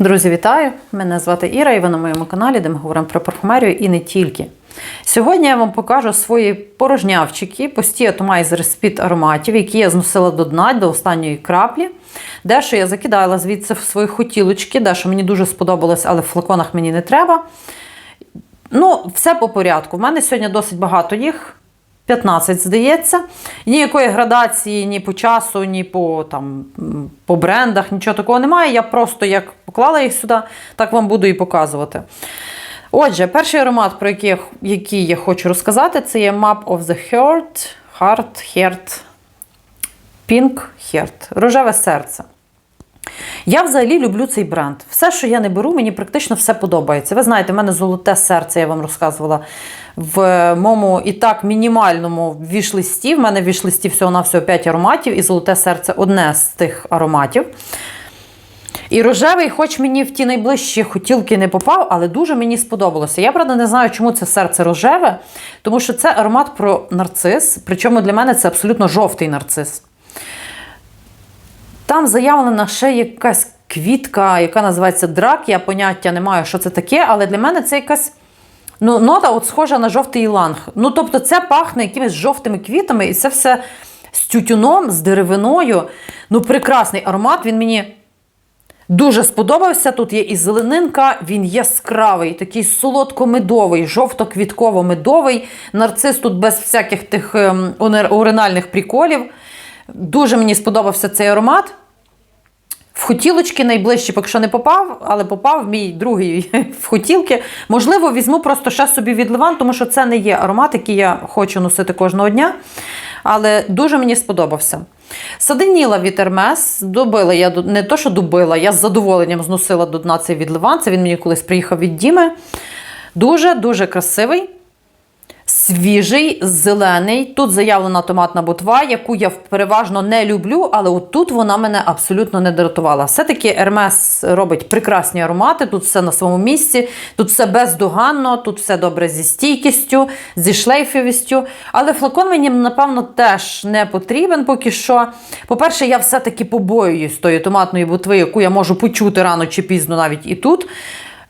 Друзі, вітаю! Мене звати Іра, і ви на моєму каналі, де ми говоримо про парфумерію і не тільки. Сьогодні я вам покажу свої порожнявчики, пусті атомайзери з-під ароматів, які я зносила до дна, до останньої краплі. Дещо я закидала звідси в свої хотілочки, дещо мені дуже сподобалось, але в флаконах мені не треба. Ну, все по порядку. У мене сьогодні досить багато їх. 15, здається. Ніякої градації ні по часу, ні по там, по брендах, нічого такого немає. Я просто як поклала їх сюди, так вам буду і показувати. Отже, перший аромат, про який, який я хочу розказати, це є Map of the Heart, Heart, Heart, Pink Heart, рожеве серце. Я взагалі люблю цей бренд. Все, що я не беру, мені практично все подобається. Ви знаєте, в мене золоте серце, я вам розказувала в моєму і так мінімальному вішлисті. В мене в вішлисті всього-навсього 5 ароматів, і золоте серце одне з тих ароматів. І рожевий, хоч мені в ті найближчі хотілки не попав, але дуже мені сподобалося. Я, правда, не знаю, чому це серце рожеве, тому що це аромат про нарцис. Причому для мене це абсолютно жовтий нарцис. Там заявлена ще якась квітка, яка називається драк. Я поняття не маю, що це таке, але для мене це якась ну, нота от схожа на жовтий іланг. Ну, тобто, це пахне якимись жовтими квітами, і це все з тютюном, з деревиною. Ну, прекрасний аромат. Він мені дуже сподобався. Тут є і зеленинка, він яскравий, такий солодко-медовий, жовто-квітково-медовий. Нарцис тут без всяких тих ем, уринальних приколів. Дуже мені сподобався цей аромат. В хотілочки найближче, поки що не попав, але попав мій другий в хотілки. Можливо, візьму просто ще собі від Ливан, тому що це не є аромат, який я хочу носити кожного дня. Але дуже мені сподобався. Саденіла від Hermes, добила я не то, що добила, я з задоволенням зносила до дна цей від Ливан. Це він мені колись приїхав від Діми. Дуже-дуже красивий. Свіжий, зелений. Тут заявлена томатна ботва, яку я переважно не люблю, але от тут вона мене абсолютно не дратувала. Все-таки Hermes робить прекрасні аромати, тут все на своєму місці, тут все бездоганно, тут все добре зі стійкістю, зі шлейфовістю. Але флакон мені, напевно, теж не потрібен поки що. По-перше, я все-таки побоююсь тої томатної ботви, яку я можу почути рано чи пізно навіть і тут.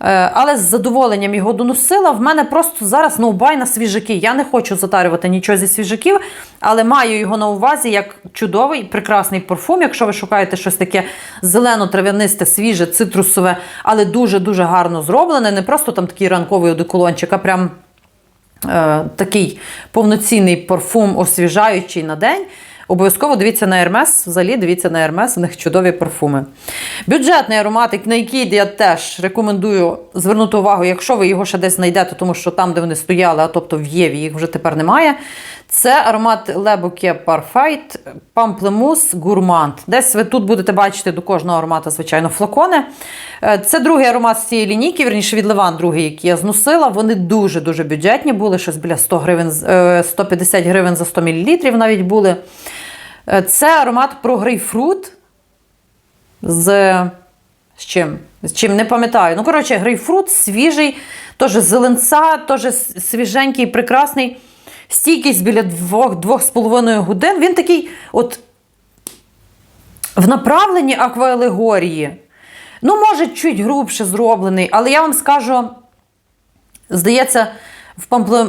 Е, Але з задоволенням його доносила. В мене просто зараз ноубай на свіжаки. Я не хочу затарювати нічого зі свіжаків, але маю його на увазі як чудовий, прекрасний парфум. Якщо ви шукаєте щось таке зелено-трав'янисте, свіже, цитрусове, але дуже-дуже гарно зроблене. Не просто там такий ранковий одеколончик, а прям е, такий повноцінний парфум, освіжаючий на день. Обов'язково дивіться на Hermes, взагалі дивіться на Hermes, у них чудові парфуми. Бюджетний ароматик, на який я теж рекомендую звернути увагу, якщо ви його ще десь знайдете, тому що там, де вони стояли, а тобто в Єві, їх вже тепер немає. Це аромат Bouquet Parfait Pamplemousse Gourmand. Десь ви тут будете бачити до кожного аромата, звичайно, флакони. Е, Це другий аромат з цієї лінійки, вірніше від Ливан, другий, який я зносила. Вони дуже-дуже бюджетні були, щось біля 100 гривень, е, 150 гривень за 100 мл навіть були. Е, Це аромат про грейпфрут з, з чим? З чим не пам'ятаю. Ну, коротше, грейпфрут свіжий, теж зеленця, теж свіженький, прекрасний. Стійкість біля 2-2,5 годин. Він такий, от в направленні акваалегорії. Ну, може, чуть грубше зроблений, але я вам скажу, здається, в пампле...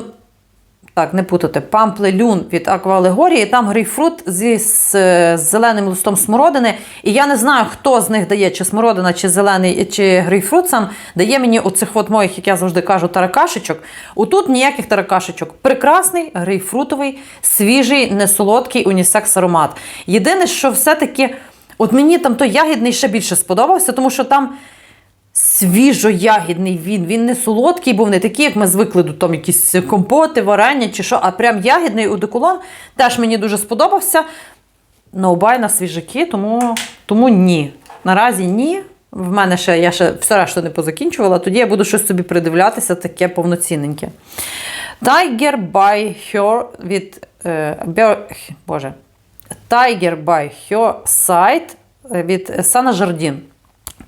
Так, не путати. Памплелюн від акваалегорії, там грейпфрут зі з, з зеленим листом смородини. І я не знаю, хто з них дає, чи смородина, чи зелений, чи грейпфрут сам дає мені оцих от моїх, як я завжди кажу, таракашечок. Отут ніяких таракашечок. Прекрасний грейпфрутовий, свіжий, несолодкий унісекс аромат. Єдине, що все-таки, от мені там той ягідний ще більше сподобався, тому що там свіжо-ягідний він. Він не солодкий, був не такий, як ми звикли до там якісь компоти, варення чи що, а прям ягідний удеколон теж мені дуже сподобався. Ноубай на свіжаки, тому, тому ні. Наразі ні. В мене ще я ще все решту не позакінчувала, тоді я буду щось собі придивлятися, таке повноцінненьке. Tiger by Her від е, Боже. Tiger by Her Side від Сана Жардін.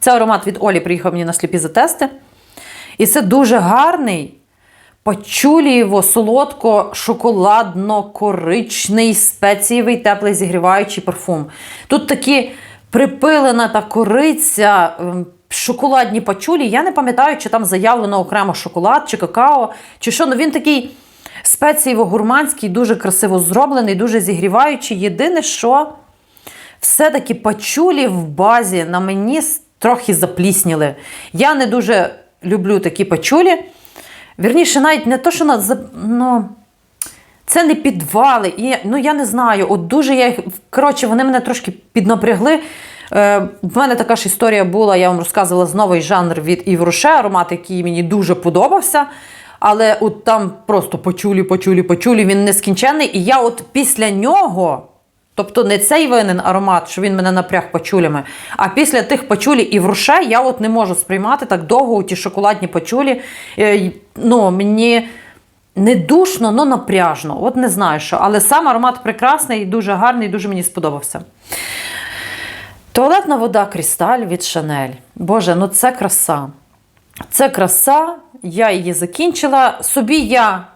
Це аромат від Олі приїхав мені на сліпі затести. І це дуже гарний, пачулієво, солодко, шоколадно-коричний, спецієвий, теплий зігріваючий парфум. Тут такі припилена та кориця, ем, шоколадні пачулі. Я не пам'ятаю, чи там заявлено окремо шоколад чи какао, чи що. Ну він такий спецієво-гурманський, дуже красиво зроблений, дуже зігріваючий. Єдине, що все-таки пачулі в базі на мені трохи заплісніли. Я не дуже люблю такі пачулі. Вірніше, навіть не то, що на ну, це не підвали. І, ну, я не знаю, от дуже я їх. Коротше, вони мене трошки піднапрягли. Е, в мене така ж історія була, я вам розказувала з новий жанр від Ів Роше, аромат, який мені дуже подобався. Але от там просто почулі, почулі, почулі, він нескінченний. І я от після нього, тобто не цей винен аромат, що він мене напряг пачулями, а після тих пачулі і в Роше я от не можу сприймати так довго ті шоколадні пачулі. Е, ну, мені не душно, але напряжно. От не знаю що. Але сам аромат прекрасний, дуже гарний, дуже мені сподобався. Туалетна вода Крісталь від Шанель. Боже, ну це краса. Це краса. Я її закінчила. Собі я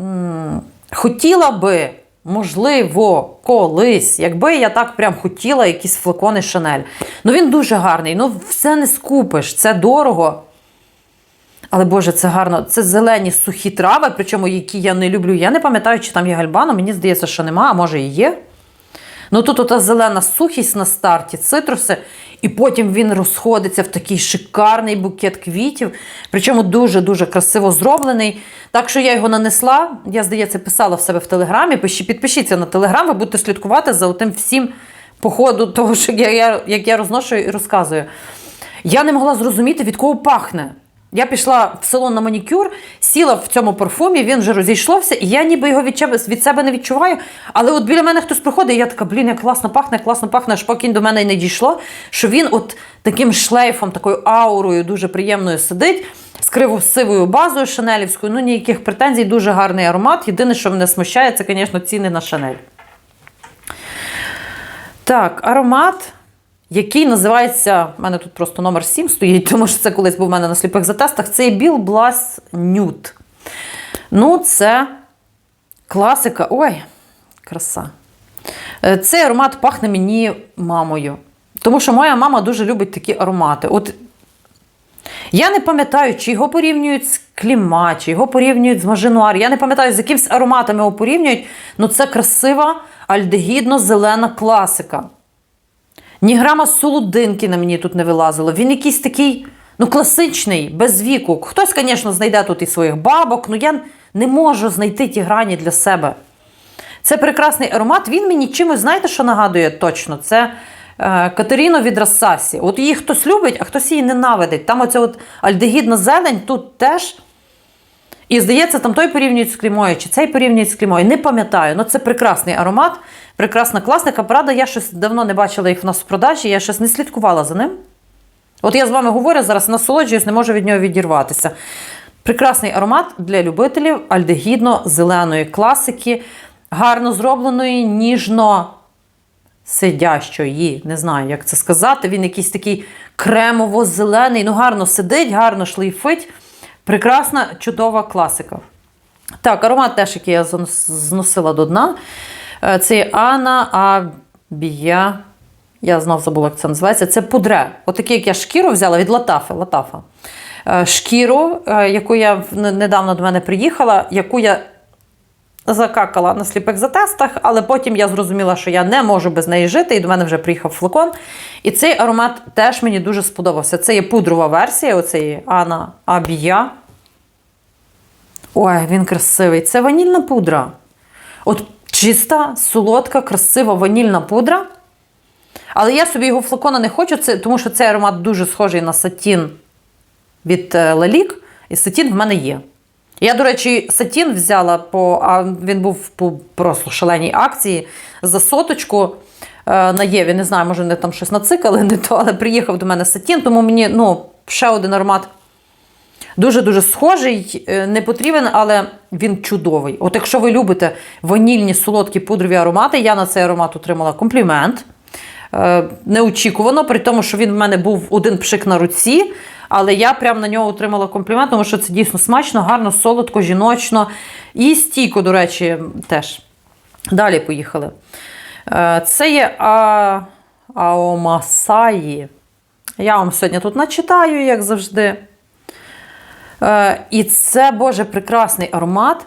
м, хотіла би, можливо, колись, якби я так прям хотіла якісь флакони Шанель. Ну він дуже гарний. Ну, все не скупиш, це дорого. Але Боже, це гарно. Це зелені сухі трави, причому які я не люблю. Я не пам'ятаю, чи там є гальбана. Мені здається, що нема, а може і є. Ну тут ота зелена сухість на старті, цитруси, і потім він розходиться в такий шикарний букет квітів. Причому дуже-дуже красиво зроблений. Так що я його нанесла. Я, здається, писала в себе в телеграмі. Підпишіться на телеграм, ви будете слідкувати за тим всім по того, що я, як я розношу і розказую. Я не могла зрозуміти, від кого пахне. Я пішла в салон на манікюр, сіла в цьому парфумі, він вже розійшовся, і я ніби його від себе, не відчуваю. Але от біля мене хтось приходить, і я така, блін, як класно пахне, класно пахне, аж поки до мене не дійшло, що він от таким шлейфом, такою аурою дуже приємною сидить, з криво-сивою базою шанелівською. Ну, ніяких претензій, дуже гарний аромат. Єдине, що мене смущає, це, звісно, ціни на шанель. Так, аромат, який називається. У мене тут просто номер 7 стоїть, тому що це колись був у мене на сліпих затестах. Це Біл Блас Нюд. Ну, це класика. Ой, краса. Е, Цей аромат пахне мені мамою. Тому що моя мама дуже любить такі аромати. От я не пам'ятаю, чи його порівнюють з кліма, чи його порівнюють з маженуар. Я не пам'ятаю, з якимсь ароматами його порівнюють. Ну це красива альдегідно-зелена класика. Ні грама солодинки на мені тут не вилазило. Він якийсь такий, ну, класичний, без віку. Хтось, звісно, знайде тут і своїх бабок, але я не можу знайти ті грані для себе. Це прекрасний аромат. Він мені чимось, знаєте, що нагадує точно? Це е, Катеріно від Рассасі. От її хтось любить, а хтось її ненавидить. Там оця от альдегідна зелень тут теж. І здається, там той порівнюють з клімою, чи цей порівнюють з клімою. Не пам'ятаю. Ну це прекрасний аромат, прекрасна класика. Правда, я щось давно не бачила їх в нас в продажі, я щось не слідкувала за ним. От я з вами говорю зараз, насолоджуюсь, не можу від нього відірватися. Прекрасний аромат для любителів альдегідно-зеленої класики, гарно зробленої, ніжно сидящої. Не знаю, як це сказати. Він якийсь такий кремово-зелений, ну гарно сидить, гарно шлейфить. Прекрасна, чудова класика. Так, аромат теж, який я зносила до дна. Е, Це Анна Абія. Я знов забула, як це називається. Це пудре. Отакий, як я шкіру взяла від Латафи. Латафа. Е, Шкіру, е, яку я недавно до мене приїхала, яку я закакала на сліпих затестах, але потім я зрозуміла, що я не можу без неї жити, і до мене вже приїхав флакон. І цей аромат теж мені дуже сподобався. Це є пудрова версія, оцеї Анна Абія. Ой, він красивий. Це ванільна пудра. От чиста, солодка, красива ванільна пудра. Але я собі його флакона не хочу, це, тому що цей аромат дуже схожий на сатін від е, Лелік, і сатін в мене є. Я, до речі, сатін взяла, по, а він був по просто шаленій акції за соточку е, на Єві. Не знаю, може, вони там щось нацикали, не то, але приїхав до мене сатін, тому мені ну, ще один аромат дуже-дуже схожий, е, не потрібен, але він чудовий. От якщо ви любите ванільні солодкі пудрові аромати, я на цей аромат отримала комплімент. Е, Неочікувано, при тому, що він в мене був один пшик на руці, але я прям на нього отримала комплімент, тому що це дійсно смачно, гарно, солодко, жіночно. І стійко, до речі, теж. Далі поїхали. Е, Це є а... Аомасаї Я вам сьогодні тут начитаю, як завжди. Е, і це, Боже, прекрасний аромат.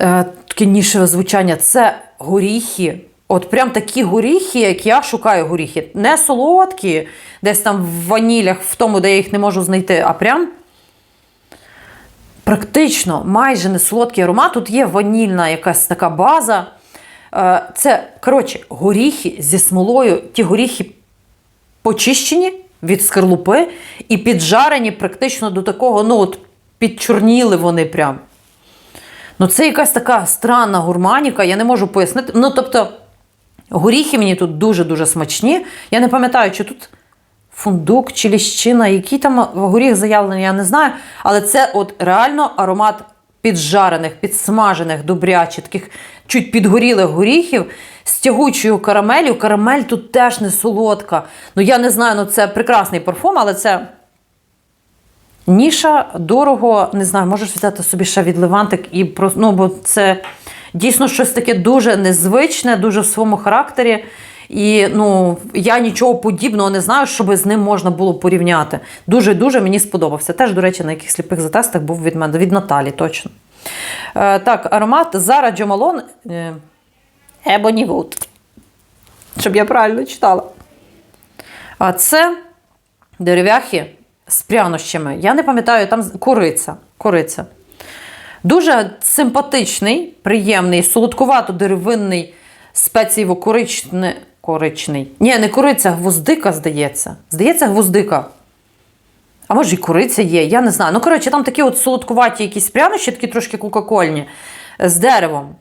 Е, таке нішеве звучання. Це горіхи. От прям такі горіхи, як я шукаю горіхи. Не солодкі, десь там в ванілях, в тому, де я їх не можу знайти, а прям практично майже не солодкий аромат. Тут є ванільна якась така база. Е, Це, коротше, горіхи зі смолою. Ті горіхи почищені від скорлупи і піджарені практично до такого, ну от підчорніли вони прям. Ну, це якась така странна гурманіка, я не можу пояснити. Ну, тобто, горіхи мені тут дуже-дуже смачні. Я не пам'ятаю, чи тут фундук чи ліщина, який там горіх заявлений, я не знаю. Але це от реально аромат піджарених, підсмажених, добрячих, таких чуть підгорілих горіхів з тягучою карамелью. Карамель тут теж не солодка. Ну, я не знаю, ну це прекрасний парфум, але це. Ніша дорого, не знаю, можеш взяти собі ще від Левантик і просто, ну, бо це дійсно щось таке дуже незвичне, дуже в своєму характері. І ну, я нічого подібного не знаю, щоб з ним можна було порівняти. Дуже-дуже мені сподобався. Теж, до речі, на яких сліпих затестах був від мене, від Наталі, точно. Е, так, аромат Зара Джомалон е, Ebony Wood. Щоб я правильно читала. А це дерев'яхи з прянощами. Я не пам'ятаю, там з- куриця. Дуже симпатичний, приємний, солодкувато-деревинний, спецієво-коричний. Коричний. Ні, не куриця, гвоздика, здається. Здається, гвоздика. А може і куриця є, я не знаю. Ну, коротше, там такі от солодкуваті якісь прянощі, такі трошки кока-кольні, з деревом.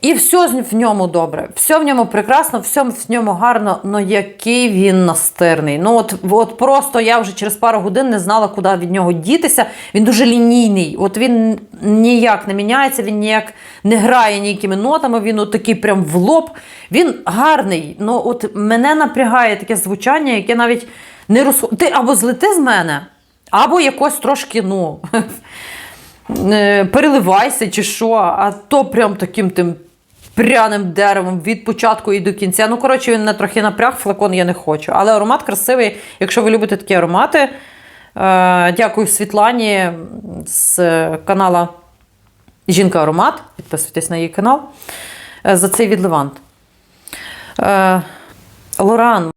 І все в ньому добре, все в ньому прекрасно, все в ньому гарно, але який він настирний. Ну от, от просто я вже через пару годин не знала, куди від нього дітися. Він дуже лінійний. От він ніяк не міняється, він ніяк не грає ніякими нотами, він от такий прям в лоб. Він гарний. Ну от мене напрягає таке звучання, яке навіть не роз... Ти або злети з мене, або якось трошки, ну. е, переливайся чи що, а то прям таким тим пряним деревом від початку і до кінця. Ну, коротше, він не трохи напряг, флакон я не хочу. Але аромат красивий. Якщо ви любите такі аромати, е, дякую Світлані з канала Жінка Аромат. Підписуйтесь на її канал е, за цей відливант. Е, Лоран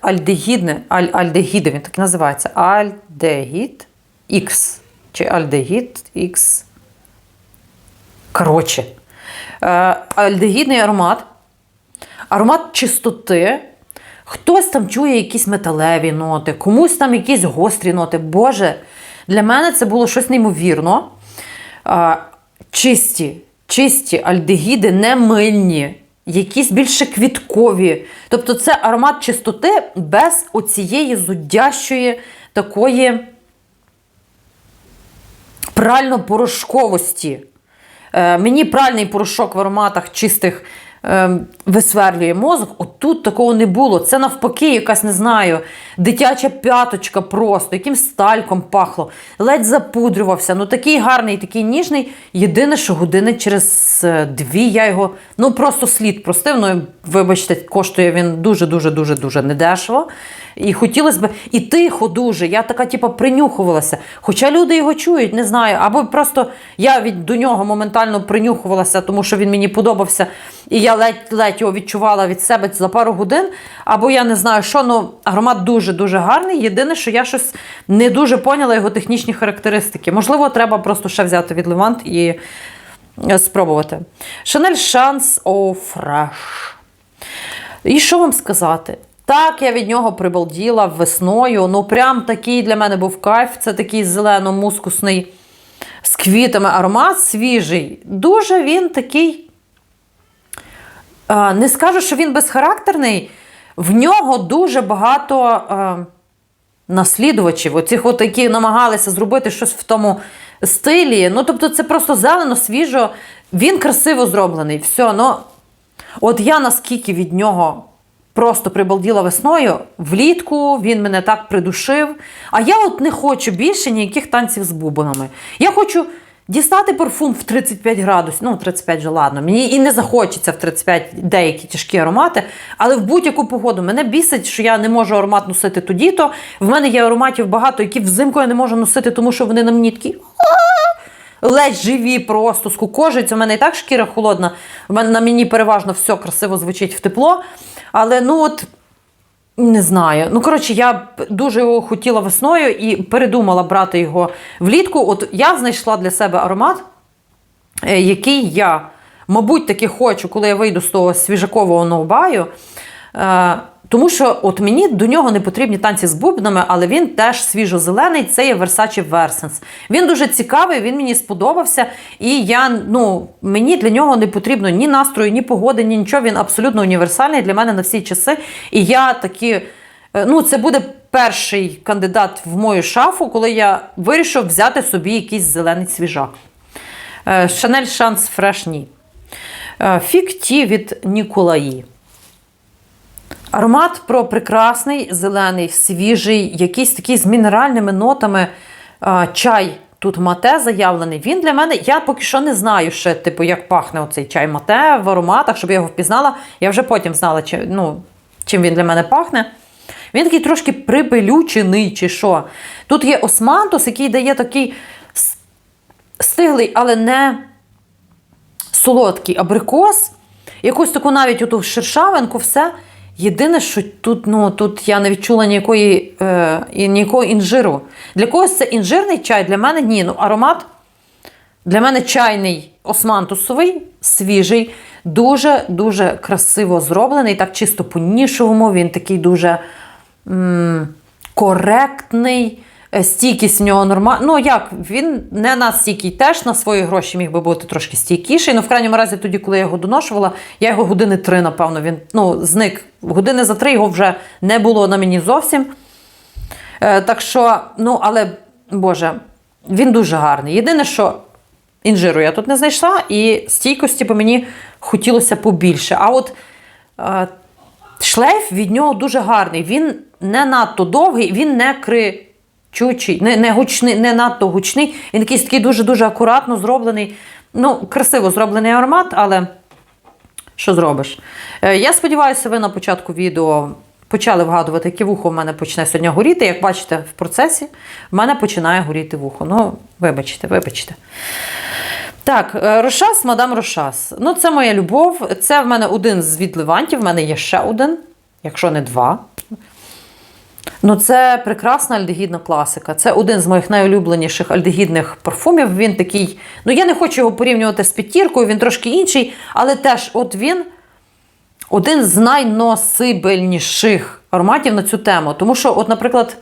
альдегідне, аль, він так і називається. Альдегід X. Чи альдегід X. Коротше. Е, альдегідний аромат. Аромат чистоти. Хтось там чує якісь металеві ноти, комусь там якісь гострі ноти. Боже, для мене це було щось неймовірно. Е, чисті, чисті альдегіди, не мильні, якісь більше квіткові. Тобто це аромат чистоти без оцієї зудящої такої прально-порошковості. Е, мені пральний порошок в ароматах чистих е, висверлює мозок. Отут такого не було. Це навпаки, якась не знаю, дитяча п'яточка просто, яким стальком пахло, ледь запудрювався. Ну такий гарний, такий ніжний. Єдине, що години через е, дві я його ну просто слід простив. Ну, вибачте, коштує він дуже-дуже дуже дуже недешево. І хотілося б, і тихо дуже. Я така, типу, принюхувалася. Хоча люди його чують, не знаю. Або просто я від до нього моментально принюхувалася, тому що він мені подобався, і я ледь-ледь його відчувала від себе за пару годин. Або я не знаю, що ну аромат дуже-дуже гарний. Єдине, що я щось не дуже поняла його технічні характеристики. Можливо, треба просто ще взяти від Левант і е, спробувати. Chanel Chance Au Fresh. І що вам сказати? Так, я від нього прибалділа весною. Ну, прям такий для мене був кайф. Це такий зелено-мускусний з квітами аромат свіжий. Дуже він такий. е, Не скажу, що він безхарактерний. В нього дуже багато е, наслідувачів, оцих, от, які намагалися зробити щось в тому стилі. Ну, тобто, це просто зелено, свіжо. Він красиво зроблений. Все, ну, От я наскільки від нього просто прибалділа весною, влітку він мене так придушив. А я от не хочу більше ніяких танців з бубонами. Я хочу Дістати парфум в 35 градусів, ну 35 же ладно. Мені і не захочеться в 35 деякі тяжкі аромати, але в будь-яку погоду мене бісить, що я не можу аромат носити тоді-то. В мене є ароматів багато, які взимку я не можу носити, тому що вони на мені такі! Ледь живі, просто скукожуються. У мене і так шкіра холодна. В мене на мені переважно все красиво звучить в тепло. Але ну от не знаю. Ну, коротше, я дуже його хотіла весною і передумала брати його влітку. От я знайшла для себе аромат, е, який я, мабуть, таки хочу, коли я вийду з того свіжакового ноубаю. Тому що от мені до нього не потрібні танці з бубнами, але він теж свіжо-зелений. Це є Versace Versens. Він дуже цікавий, він мені сподобався. І я, ну, мені для нього не потрібно ні настрою, ні погоди, ні нічого. Він абсолютно універсальний для мене на всі часи. І я такі. е, Ну, це буде перший кандидат в мою шафу, коли я вирішив взяти собі якийсь зелений свіжак. Е, Chanel Chance Fresh ні. Е, Фік Ті від Ніколаї. Аромат про прекрасний, зелений, свіжий, якийсь такий з мінеральними нотами. А, чай тут мате заявлений. Він для мене, я поки що не знаю ще, типу, як пахне оцей чай мате в ароматах, щоб я його впізнала. Я вже потім знала, чи, ну, чим він для мене пахне. Він такий трошки припелючений, чи що. Тут є османтус, який дає такий стиглий, але не солодкий абрикос, якусь таку навіть оту шершавинку, все. Єдине, що тут, ну, тут я не відчула ніякої, е, ніякого інжиру. Для когось це інжирний чай, для мене ні. Ну, аромат для мене чайний османтусовий, свіжий, дуже-дуже красиво зроблений, так чисто по-нішовому. Він такий дуже м, коректний. Е, Стійкість в нього нормальна. Ну як, він не настійкий, теж на свої гроші міг би бути трошки стійкіший. Ну, в крайньому разі, тоді, коли я його доношувала, я його години три, напевно, він ну, зник. Години за три його вже не було на мені зовсім. Е, так що, ну, але, Боже, він дуже гарний. Єдине, що інжиру я тут не знайшла, і стійкості по мені хотілося побільше. А от е, шлейф від нього дуже гарний. Він не надто довгий, він не кричучий, не, не, гучний, не надто гучний. Він якийсь такий дуже-дуже акуратно зроблений. Ну, красиво зроблений аромат, але що зробиш? Е, Я сподіваюся, ви на початку відео почали вгадувати, яке вухо в мене почне сьогодні горіти. Як бачите, в процесі в мене починає горіти вухо. Ну, вибачте, вибачте. Так, е, Рошас, мадам Рошас. Ну, це моя любов. Це в мене один з відливантів, в мене є ще один, якщо не два. Ну, це прекрасна альдегідна класика. Це один з моїх найулюбленіших альдегідних парфумів. Він такий. Ну, я не хочу його порівнювати з п'ятіркою, він трошки інший, але теж от він один з найносибельніших ароматів на цю тему. Тому що, от, наприклад,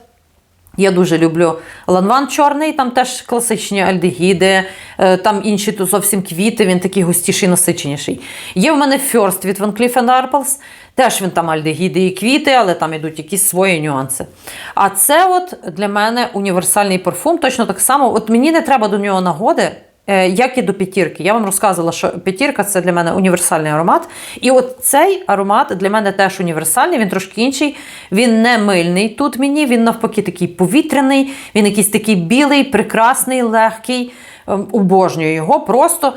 я дуже люблю ланван чорний, там теж класичні альдегіди, е, там інші то зовсім квіти, він такий густіший, насиченіший. Є в мене фьорст від Van Cleef Arpels, теж він там альдегіди і квіти, але там йдуть якісь свої нюанси. А це от для мене універсальний парфум, точно так само. От мені не треба до нього нагоди. Е, Як і до п'ятірки. Я вам розказувала, що п'ятірка це для мене універсальний аромат. І от цей аромат для мене теж універсальний, він трошки інший. Він не мильний тут мені, він навпаки такий повітряний, він якийсь такий білий, прекрасний, легкий. Ем, Обожнюю його просто.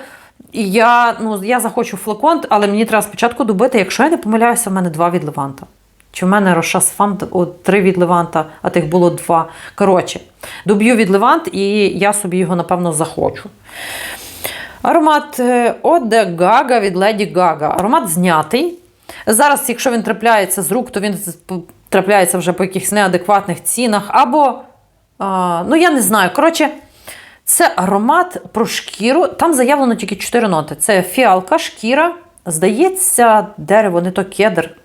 Я, ну, я захочу флакон, але мені треба спочатку добити, якщо я не помиляюся, в мене два від Леванта. Чи в мене Рошас Фам от, три від Леванта, а тих було два. Коротше, доб'ю від Левант, і я собі його, напевно, захочу. Аромат е, Оде Гага від Леді Гага. Аромат знятий. Зараз, якщо він трапляється з рук, то він трапляється вже по якихось неадекватних цінах. Або, а, ну я не знаю. Коротше, це аромат про шкіру. Там заявлено тільки 4 ноти. Це фіалка, шкіра, здається, дерево, не то кедр.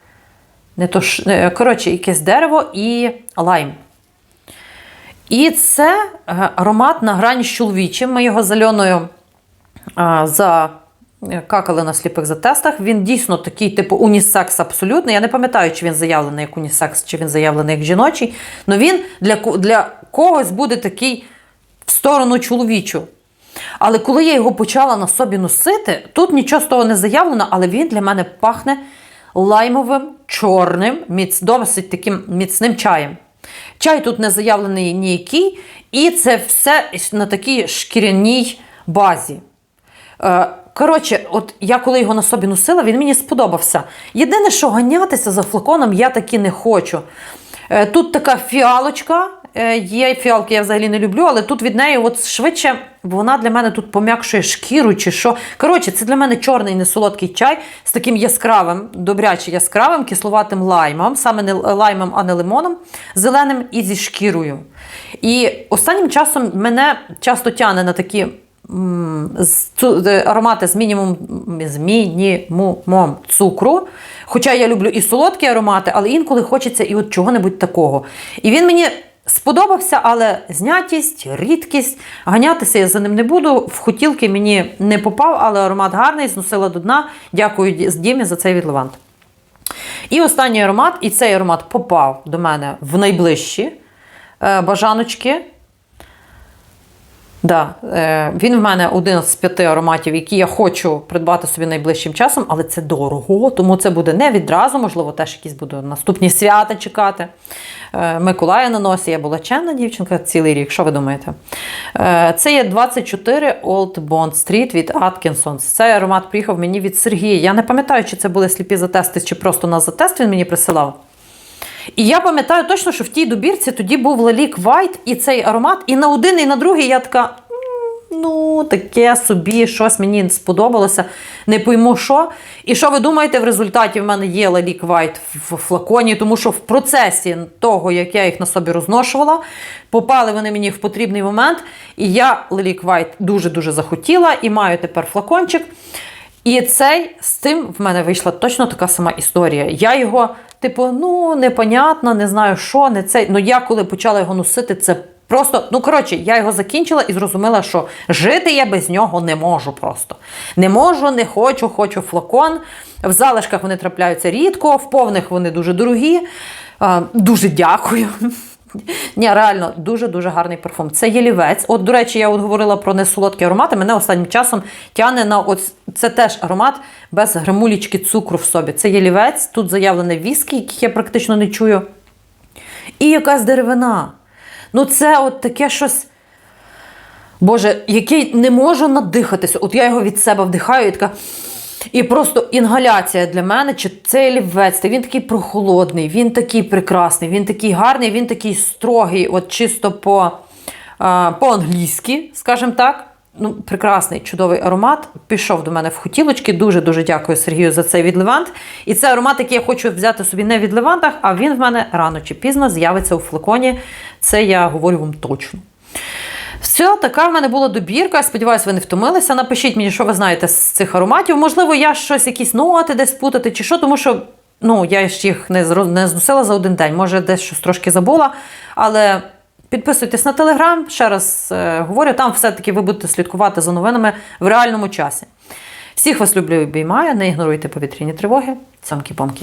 Не то, е, коротше, якесь дерево і лайм. І це е, аромат на грані з чоловічим. Ми його з Альоною а, за е, на сліпих затестах. Він дійсно такий, типу, унісекс абсолютно. Я не пам'ятаю, чи він заявлений як унісекс, чи він заявлений як жіночий. Але він для, для когось буде такий в сторону чоловічу. Але коли я його почала на собі носити, тут нічого з того не заявлено, але він для мене пахне лаймовим, чорним, міц, досить таким міцним чаєм. Чай тут не заявлений ніякий, і це все на такій шкіряній базі. Е, Коротше, от я коли його на собі носила, він мені сподобався. Єдине, що ганятися за флаконом я таки не хочу. Е, Тут така фіалочка. Е, Є фіалки, я взагалі не люблю, але тут від неї от швидше вона для мене тут пом'якшує шкіру чи що. Коротше, це для мене чорний несолодкий чай з таким яскравим, добряче яскравим, кисловатим лаймом, саме не лаймом, а не лимоном, зеленим і зі шкірою. І останнім часом мене часто тягне на такі е, аромати з мінімум з мінімумом цукру. Хоча я люблю і солодкі аромати, але інколи хочеться і от чого-небудь такого. І він мені сподобався, але знятість, рідкість. Ганятися я за ним не буду. В хотілки мені не попав, але аромат гарний, зносила до дна. Дякую Дімі за цей відлевант. І останній аромат, і цей аромат попав до мене в найближчі е, бажаночки. Да, е, він в мене один з п'яти ароматів, які я хочу придбати собі найближчим часом, але це дорого, тому це буде не відразу, можливо, теж якісь буду наступні свята чекати. Е, Миколая на носі, я була чемна дівчинка цілий рік. Що ви думаєте? Е, це є 24 Old Bond Street від Atkinsons. Цей аромат приїхав мені від Сергія. Я не пам'ятаю, чи це були сліпі затести, чи просто на затест він мені присилав. І я пам'ятаю точно, що в тій добірці тоді був Лалік Вайт і цей аромат. І на один, і на другий я така. Ну, таке собі, щось мені сподобалося, не пойму що. І що ви думаєте, в результаті в мене є Лалік Вайт в флаконі, тому що в процесі того, як я їх на собі розношувала, попали вони мені в потрібний момент. І я Лалік Вайт дуже-дуже захотіла і маю тепер флакончик. І цей з тим в мене вийшла точно така сама історія. Я його, типу, ну непонятно, не знаю що, не цей. Ну я коли почала його носити, це просто. Ну коротше, я його закінчила і зрозуміла, що жити я без нього не можу просто. Не можу, не хочу, хочу флакон. В залишках вони трапляються рідко, в повних вони дуже дорогі. Дуже дякую. Ні, реально дуже-дуже гарний парфум. Це ялівець. От, до речі, я от говорила про несолодкі аромати. Мене останнім часом тягне на от це теж аромат без грамулічки цукру в собі. Це ялівець, тут заявлене віскі, яких я практично не чую. І якась деревина. Ну, це от таке щось. Боже, який не можу надихатися. От я його від себе вдихаю і така. І просто інгаляція для мене, чи цей олівець, та він такий прохолодний, він такий прекрасний, він такий гарний, він такий строгий, от чисто по, по-англійськи, скажімо так. Ну, прекрасний, чудовий аромат. Пішов до мене в хотілочки. Дуже-дуже дякую Сергію за цей від Левант. І це аромат, який я хочу взяти собі не від Левантах, а він в мене рано чи пізно з'явиться у флаконі. Це я говорю вам точно. Все, така в мене була добірка. Сподіваюсь, ви не втомилися. Напишіть мені, що ви знаєте з цих ароматів. Можливо, я щось, якісь ноти десь путати, чи що, тому що ну, я ж їх не, не зносила за один день. Може, десь щось трошки забула. Але підписуйтесь на телеграм, ще раз е, говорю, там все-таки ви будете слідкувати за новинами в реальному часі. Всіх вас люблю і обіймаю, не ігноруйте повітряні тривоги. Цьомкі-помкі.